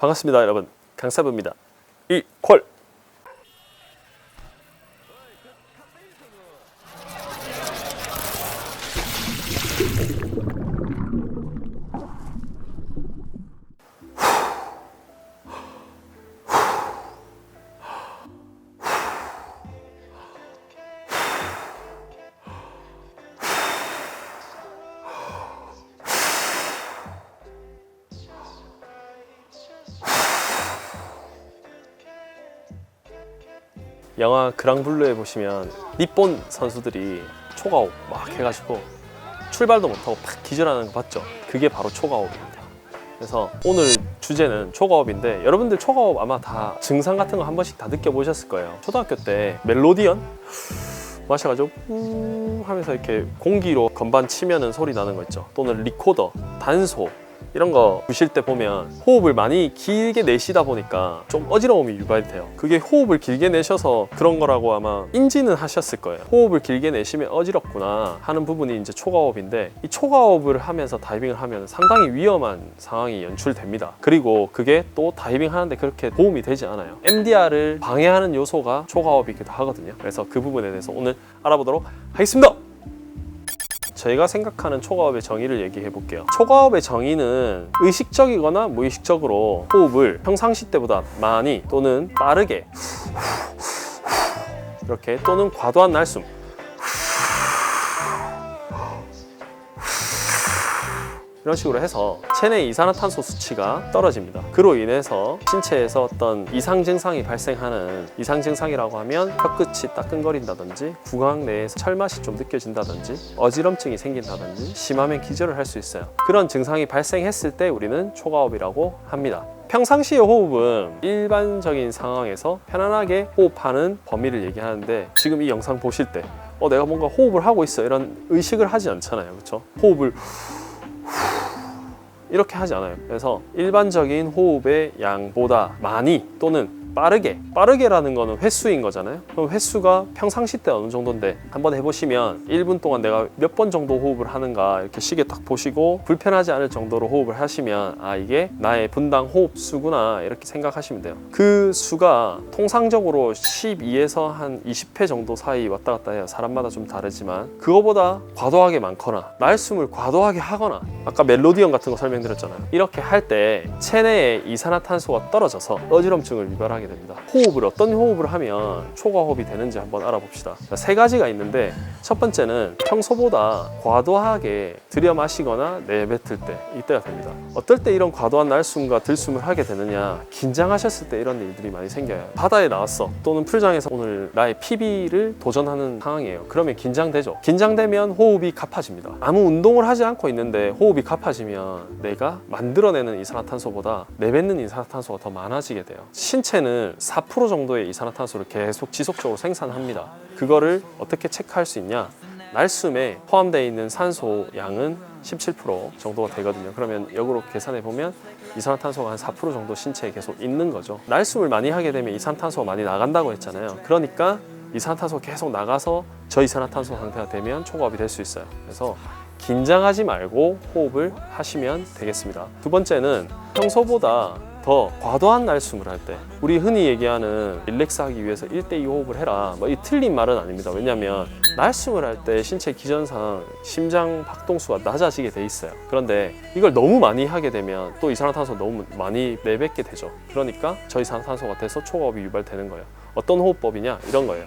반갑습니다, 여러분. 강사부입니다. 이퀄. 영화 그랑블루에 보시면 니폰 선수들이 초가업 막 해가지고 출발도 못하고 팍 기절하는 거 봤죠? 그게 바로 초가업입니다. 그래서 오늘 주제는 초가업인데 여러분들 초가업 아마 다 증상 같은 거 한 번씩 다 느껴보셨을 거예요. 초등학교 때 멜로디언 마셔가지고 음 하면서 이렇게 공기로 건반 치면은 소리 나는 거 있죠. 또는 리코더, 단소 이런 거 보실 때 보면 호흡을 많이 길게 내쉬다 보니까 좀 어지러움이 유발돼요. 그게 호흡을 길게 내셔서 그런 거라고 아마 인지는 하셨을 거예요. 호흡을 길게 내쉬면 어지럽구나 하는 부분이 이제 초가호흡인데 이 초가호흡을 하면서 다이빙을 하면 상당히 위험한 상황이 연출됩니다. 그리고 그게 또 다이빙 하는데 그렇게 도움이 되지 않아요. MDR을 방해하는 요소가 초가호흡이기도 하거든요. 그래서 그 부분에 대해서 오늘 알아보도록 하겠습니다. 저희가 생각하는 초과업의 정의를 얘기해 볼게요. 초과업의 정의는 의식적이거나 무의식적으로 호흡을 평상시 때보다 많이 또는 빠르게 이렇게 또는 과도한 날숨 이런 식으로 해서 체내 이산화탄소 수치가 떨어집니다. 그로 인해서 신체에서 어떤 이상 증상이 발생하는 이상 증상이라고 하면 혀끝이 따끔거린다든지 구강 내에서 철맛이 좀 느껴진다든지 어지럼증이 생긴다든지 심하면 기절을 할 수 있어요. 그런 증상이 발생했을 때 우리는 초가호흡이라고 합니다. 평상시의 호흡은 일반적인 상황에서 편안하게 호흡하는 범위를 얘기하는데 지금 이 영상 보실 때 어, 내가 뭔가 호흡을 하고 있어 이런 의식을 하지 않잖아요. 그렇죠? 호흡을 이렇게 하지 않아요. 그래서 일반적인 호흡의 양보다 많이 또는 빠르게 빠르게라는 거는 횟수인 거잖아요. 그럼 횟수가 평상시 때 어느 정도인데 한번 해보시면 1분 동안 내가 몇 번 정도 호흡을 하는가 이렇게 시계 딱 보시고 불편하지 않을 정도로 호흡을 하시면 아 이게 나의 분당 호흡 수구나 이렇게 생각하시면 돼요. 그 수가 통상적으로 12에서 한 20회 정도 사이 왔다 갔다 해요. 사람마다 좀 다르지만 그거보다 과도하게 많거나 날숨을 과도하게 하거나 아까 멜로디언 같은 거 설명드렸잖아요. 이렇게 할 때 체내의 이산화탄소가 떨어져서 어지럼증을 유발하게 됩니다. 호흡을 어떤 호흡을 하면 초과 호흡이 되는지 한번 알아봅시다. 세 가지가 있는데 첫 번째는 평소보다 과도하게 들여 마시거나 내뱉을 때 이때가 됩니다. 어떨 때 이런 과도한 날숨과 들숨을 하게 되느냐 긴장하셨을 때 이런 일들이 많이 생겨요. 바다에 나왔어 또는 풀장에서 오늘 나의 PB를 도전하는 상황이에요. 그러면 긴장되죠. 긴장되면 호흡이 가파집니다. 아무 운동을 하지 않고 있는데 호흡이 가파지면 내가 만들어내는 이산화탄소보다 내뱉는 이산화탄소가 더 많아지게 돼요. 신체는 4% 정도의 이산화탄소를 계속 지속적으로 생산합니다. 그거를 어떻게 체크할 수 있냐? 날숨에 포함되어 있는 산소 양은 17% 정도가 되거든요. 그러면 역으로 계산해 보면 이산화탄소가 한 4% 정도 신체에 계속 있는 거죠. 날숨을 많이 하게 되면 이산탄소가 많이 나간다고 했잖아요. 그러니까 이산화탄소가 계속 나가서 저이산화탄소 상태가 되면 초과압이 될 수 있어요. 그래서 긴장하지 말고 호흡을 하시면 되겠습니다. 두 번째는 평소보다 더 과도한 날숨을 할 때 우리 흔히 얘기하는 릴렉스 하기 위해서 1대2 호흡을 해라. 뭐 이 틀린 말은 아닙니다. 왜냐하면 날숨을 할 때 신체 기전상 심장 박동수가 낮아지게 돼 있어요. 그런데 이걸 너무 많이 하게 되면 또 이산화탄소 너무 많이 내뱉게 되죠. 그러니까 저이산화탄소가 돼서 초과호흡이 유발되는 거예요. 어떤 호흡법이냐? 이런 거예요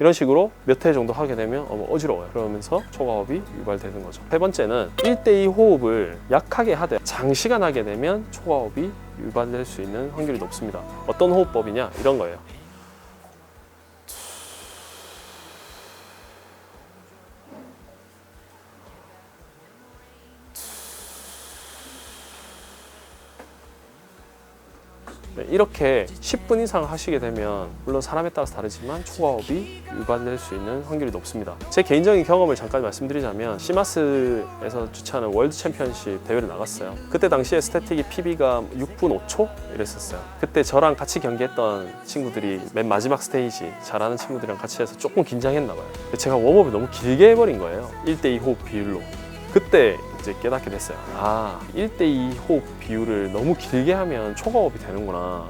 이런 식으로 몇 회 정도 하게 되면 어, 어지러워요. 그러면서 초과호흡이 유발되는 거죠. 세 번째는 1대2 호흡을 약하게 하되 장시간 하게 되면 초과호흡이 유발될 수 있는 확률이 높습니다. 어떤 호흡법이냐? 이런 거예요. 이렇게 10분 이상 하시게 되면 물론 사람에 따라서 다르지만 초과호흡이 유발될 수 있는 확률이 높습니다. 제 개인적인 경험을 잠깐 말씀드리자면 시마스에서 주최하는 월드 챔피언십 대회를 나갔어요. 그때 당시에 스태틱이 PB가 6분 5초 이랬었어요. 그때 저랑 같이 경기했던 친구들이 맨 마지막 스테이지 잘하는 친구들이랑 같이 해서 조금 긴장했나 봐요. 제가 웜업을 너무 길게 해버린 거예요. 1대2 호흡 비율로. 그때 이제 깨닫게 됐어요. 아, 1대2 호흡 비율을 너무 길게 하면 초과호흡이 되는구나.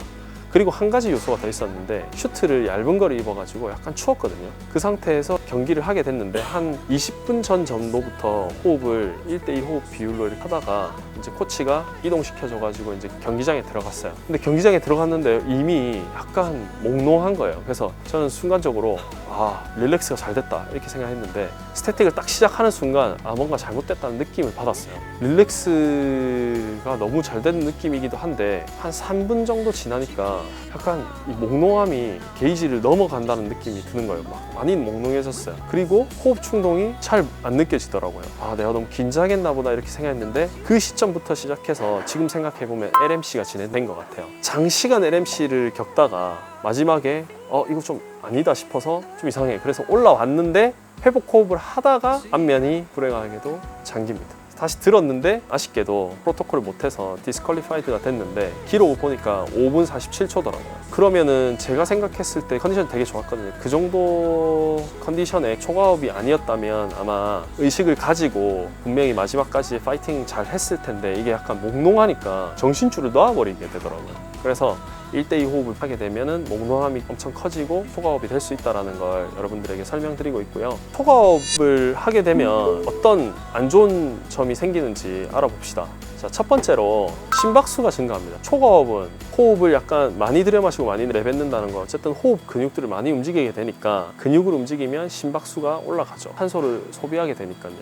그리고 한 가지 요소가 더 있었는데 슈트를 얇은 거를 입어가지고 약간 추웠거든요. 그 상태에서 경기를 하게 됐는데 한 20분 전 정도부터 호흡을 1대2 호흡 비율로 이렇게 하다가 이제 코치가 이동시켜줘가지고 이제 경기장에 들어갔어요. 근데 경기장에 들어갔는데 이미 약간 몽롱한 거예요. 그래서 저는 순간적으로 아 릴렉스가 잘 됐다 이렇게 생각했는데 스태틱을 딱 시작하는 순간 아 뭔가 잘못됐다는 느낌을 받았어요. 릴렉스가 너무 잘된 느낌이기도 한데 한 3분 정도 지나니까 약간 이 몽롱함이 게이지를 넘어간다는 느낌이 드는 거예요. 막 많이 몽롱해졌어요. 그리고 호흡 충동이 잘 안 느껴지더라고요. 아 내가 너무 긴장했나 보다 이렇게 생각했는데 그 시점부터 시작해서 지금 생각해 보면 LMC가 진행된 것 같아요. 장시간 LMC를 겪다가 마지막에 어 이거 좀 아니다 싶어서 좀 이상해. 그래서 올라왔는데 회복 호흡을 하다가 안면이 불행하게도 잠깁니다. 다시 들었는데 아쉽게도 프로토콜을 못해서 디스퀄리파이드가 됐는데 기록을 보니까 5분 47초더라고요. 그러면은 제가 생각했을 때 컨디션 되게 좋았거든요. 그 정도 컨디션의 초과호흡이 아니었다면 아마 의식을 가지고 분명히 마지막까지 파이팅 잘 했을 텐데 이게 약간 몽롱하니까 정신줄을 놔버리게 되더라고요. 그래서 1대2 호흡을 하게 되면은 몽롱함이 엄청 커지고 초과호흡이 될 수 있다는 걸 여러분들에게 설명드리고 있고요. 초과호흡을 하게 되면 어떤 안 좋은 점이 생기는지 알아봅시다. 자, 첫 번째로 심박수가 증가합니다. 초과호흡은 호흡을 약간 많이 들여 마시고 많이 내뱉는다는 거 어쨌든 호흡 근육들을 많이 움직이게 되니까 근육을 움직이면 심박수가 올라가죠. 산소를 소비하게 되니까요.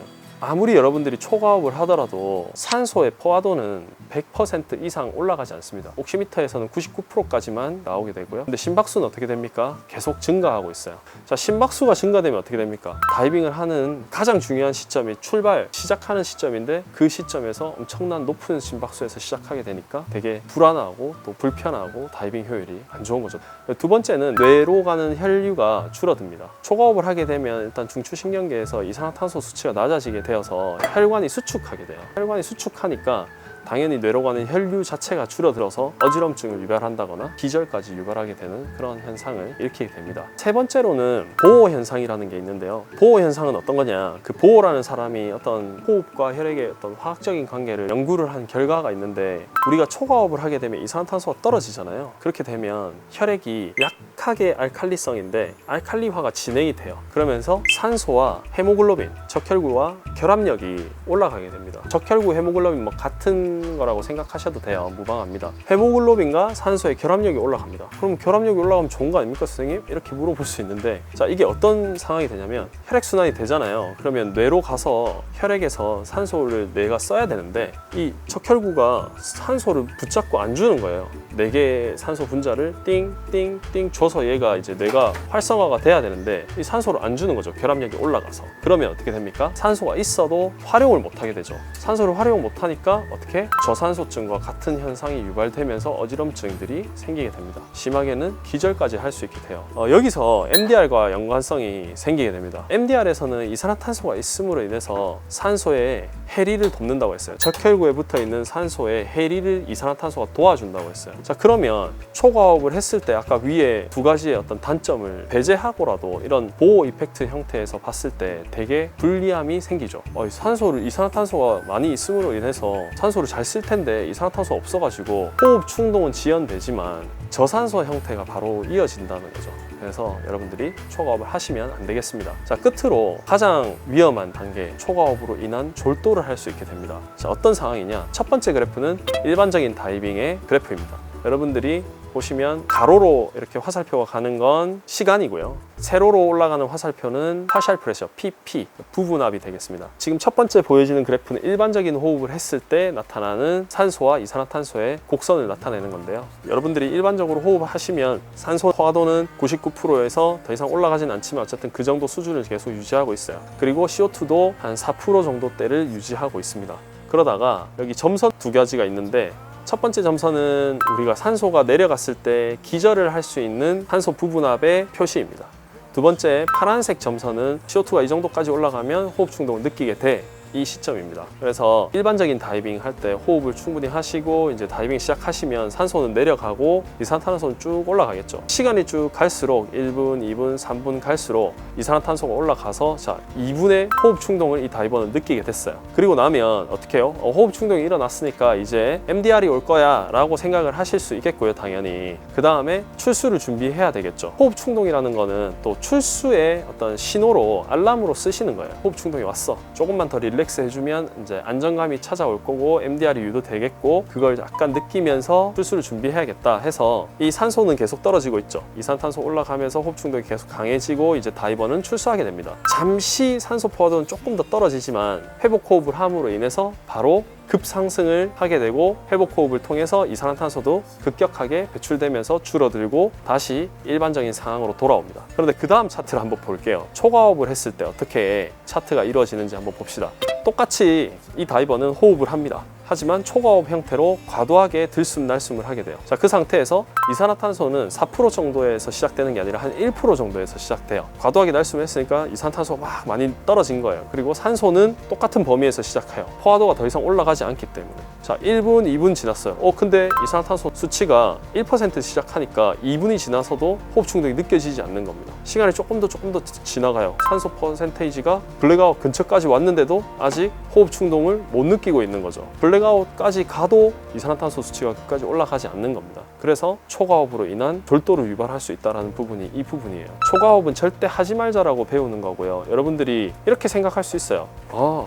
아무리 여러분들이 초과호흡을 하더라도 산소의 포화도는 100% 이상 올라가지 않습니다. 옥시미터에서는 99%까지만 나오게 되고요. 근데 심박수는 어떻게 됩니까? 계속 증가하고 있어요. 자, 심박수가 증가되면 어떻게 됩니까? 다이빙을 하는 가장 중요한 시점이 출발, 시작하는 시점인데 그 시점에서 엄청난 높은 심박수에서 시작하게 되니까 되게 불안하고 또 불편하고 다이빙 효율이 안 좋은 거죠. 두 번째는 뇌로 가는 혈류가 줄어듭니다. 초과호흡을 하게 되면 일단 중추신경계에서 이산화탄소 수치가 낮아지게 되어서 혈관이 수축하게 돼요. 혈관이 수축하니까 당연히 뇌로 가는 혈류 자체가 줄어들어서 어지럼증을 유발한다거나 기절까지 유발하게 되는 그런 현상을 일으키게 됩니다. 세 번째로는 보호 현상이라는 게 있는데요. 보호 현상은 어떤 거냐? 그 보호라는 사람이 어떤 호흡과 혈액의 어떤 화학적인 관계를 연구를 한 결과가 있는데 우리가 초과호흡을 하게 되면 이산화탄소가 떨어지잖아요. 그렇게 되면 혈액이 약하게 알칼리성인데 알칼리화가 진행이 돼요. 그러면서 산소와 헤모글로빈, 적혈구와 결합력이 올라가게 됩니다. 적혈구, 헤모글로빈 뭐 같은 거라고 생각하셔도 돼요. 무방합니다. 헤모글로빈과 산소의 결합력이 올라갑니다. 그럼 결합력이 올라가면 좋은 거 아닙니까, 선생님? 이렇게 물어볼 수 있는데 자 이게 어떤 상황이 되냐면 혈액 순환이 되잖아요. 그러면 뇌로 가서 혈액에서 산소를 뇌가 써야 되는데 이 적혈구가 산소를 붙잡고 안 주는 거예요. 네 개의 산소 분자를 띵띵띵 줘서 얘가 이제 뇌가 활성화가 돼야 되는데 이 산소를 안 주는 거죠. 결합력이 올라가서. 그러면 어떻게 됩니까? 산소가 있어도 활용을 못 하게 되죠. 산소를 활용 못 하니까 어떻게 저산소증과 같은 현상이 유발되면서 어지럼증들이 생기게 됩니다. 심하게는 기절까지 할 수 있게 돼요. 어, 여기서 MDR과 연관성이 생기게 됩니다. MDR에서는 이산화탄소가 있음으로 인해서 산소의 해리를 돕는다고 했어요. 적혈구에 붙어 있는 산소의 해리를 이산화탄소가 도와준다고 했어요. 자 그러면 초과호흡을 했을 때 아까 위에 두 가지의 어떤 단점을 배제하고라도 이런 보호 이펙트 형태에서 봤을 때 되게 불리함이 생기죠. 어, 이 산소를 이산화탄소가 많이 있음으로 인해서 산소를 잘쓸 텐데 이산화탄소 없어가지고 호흡 충동은 지연되지만 저산소 형태가 바로 이어진다는 거죠. 그래서 여러분들이 초과호흡을 하시면 안 되겠습니다. 자, 끝으로 가장 위험한 단계, 초과호흡으로 인한 졸도를 할 수 있게 됩니다. 자, 어떤 상황이냐? 첫 번째 그래프는 일반적인 다이빙의 그래프입니다. 여러분들이 보시면 가로로 이렇게 화살표가 가는 건 시간이고요. 세로로 올라가는 화살표는 파셜 프레셔, PP, 부분압이 되겠습니다. 지금 첫 번째 보여지는 그래프는 일반적인 호흡을 했을 때 나타나는 산소와 이산화탄소의 곡선을 나타내는 건데요. 여러분들이 일반적으로 호흡을 하시면 산소 포화도는 99%에서 더 이상 올라가진 않지만 어쨌든 그 정도 수준을 계속 유지하고 있어요. 그리고 CO2도 한 4% 정도대를 유지하고 있습니다. 그러다가 여기 점선 두 가지가 있는데 첫 번째 점선은 우리가 산소가 내려갔을 때 기절을 할 수 있는 산소 부분압의 표시입니다. 두 번째 파란색 점선은 CO2가 이 정도까지 올라가면 호흡 충동을 느끼게 돼. 이 시점입니다. 그래서 일반적인 다이빙 할 때 호흡을 충분히 하시고 이제 다이빙 시작하시면 산소는 내려가고 이산화탄소는 쭉 올라가겠죠. 시간이 쭉 갈수록 1분, 2분, 3분 갈수록 이산화탄소가 올라가서 자 2분의 호흡 충동을 이 다이버는 느끼게 됐어요. 그리고 나면 어떻게 해요? 어, 호흡 충동이 일어났으니까 이제 MDR이 올 거야 라고 생각을 하실 수 있겠고요, 당연히. 그 다음에 출수를 준비해야 되겠죠. 호흡 충동이라는 거는 또 출수의 어떤 신호로 알람으로 쓰시는 거예요. 호흡 충동이 왔어. 조금만 더 릴렉 스 해주면 이제 안정감이 찾아올 거고 MDR이 유도되겠고 그걸 약간 느끼면서 출수를 준비해야겠다 해서 이 산소는 계속 떨어지고 있죠. 이산탄소 올라가면서 호흡 충동이 계속 강해지고 이제 다이버는 출수하게 됩니다. 잠시 산소 포화도는 조금 더 떨어지지만 회복 호흡을 함으로 인해서 바로 급상승을 하게 되고 회복 호흡을 통해서 이산화탄소도 급격하게 배출되면서 줄어들고 다시 일반적인 상황으로 돌아옵니다. 그런데 그 다음 차트를 한번 볼게요. 초과호흡을 했을 때 어떻게 차트가 이루어지는지 한번 봅시다. 똑같이 이 다이버는 호흡을 합니다. 하지만 초과호흡 형태로 과도하게 들숨날숨을 하게 돼요. 자, 그 상태에서 이산화탄소는 4% 정도에서 시작되는 게 아니라 한 1% 정도에서 시작돼요. 과도하게 날숨을 했으니까 이산탄소가 막 많이 떨어진 거예요. 그리고 산소는 똑같은 범위에서 시작해요. 포화도가 더 이상 올라가지 않기 때문에. 자, 1분, 2분 지났어요. 어, 근데 이산화탄소 수치가 1% 시작하니까 2분이 지나서도 호흡 충동이 느껴지지 않는 겁니다. 시간이 조금 더 조금 더 지나가요. 산소 퍼센테이지가 블랙아웃 근처까지 왔는데도 아직 호흡 충동을 못 느끼고 있는 거죠. 블랙 아웃까지 가도 이산화탄소 수치가 끝까지 올라가지 않는 겁니다. 그래서 초과호흡으로 인한 졸도를 유발할 수 있다는 부분이 이 부분이에요. 초과호흡은 절대 하지 말자라고 배우는 거고요. 여러분들이 이렇게 생각할 수 있어요. 아,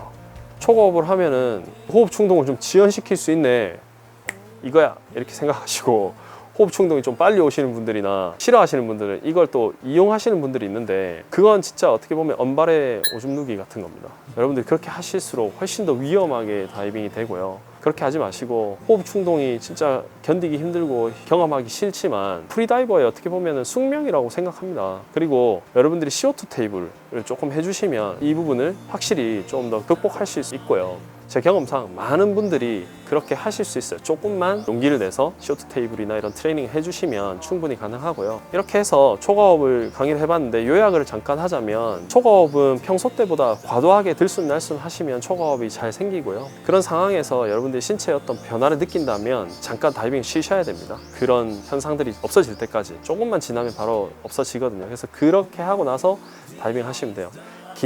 초과호흡을 하면은 호흡 충동을 좀 지연시킬 수 있네. 이거야. 이렇게 생각하시고 호흡 충동이 좀 빨리 오시는 분들이나 싫어하시는 분들은 이걸 또 이용하시는 분들이 있는데 그건 진짜 어떻게 보면 언발의 오줌 누기 같은 겁니다. 여러분들이 그렇게 하실수록 훨씬 더 위험하게 다이빙이 되고요. 그렇게 하지 마시고 호흡 충동이 진짜 견디기 힘들고 경험하기 싫지만 프리다이버의 어떻게 보면 숙명이라고 생각합니다. 그리고 여러분들이 CO2 테이블을 조금 해주시면 이 부분을 확실히 좀 더 극복할 수 있고요. 제 경험상 많은 분들이 그렇게 하실 수 있어요. 조금만 용기를 내서 쇼트 테이블이나 이런 트레이닝 해주시면 충분히 가능하고요. 이렇게 해서 초과호흡을 강의를 해봤는데 요약을 잠깐 하자면 초과호흡은 평소 때보다 과도하게 들숨 날숨 하시면 초과호흡이 잘 생기고요. 그런 상황에서 여러분들이 신체에 어떤 변화를 느낀다면 잠깐 다이빙 쉬셔야 됩니다. 그런 현상들이 없어질 때까지 조금만 지나면 바로 없어지거든요. 그래서 그렇게 하고 나서 다이빙 하시면 돼요.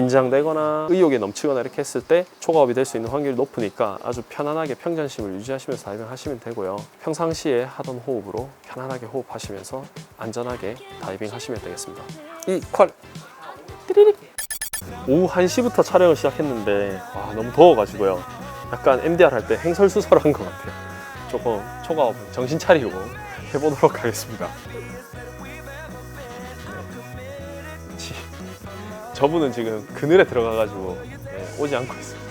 긴장되거나 의욕에 넘치거나 이렇게 했을 때 초과호흡이 될 수 있는 확률이 높으니까 아주 편안하게 평전심을 유지하시면서 다이빙 하시면 되고요. 평상시에 하던 호흡으로 편안하게 호흡하시면서 안전하게 다이빙 하시면 되겠습니다. 이 퀄! 띠리릭! 오후 1시부터 촬영을 시작했는데 와, 너무 더워가지고요. 약간 MDR 할 때 행설수설한 것 같아요. 조금 초과호흡 정신 차리고 해보도록 하겠습니다. 저분은 지금 그늘에 들어가가지고 네, 오지 않고 있습니다.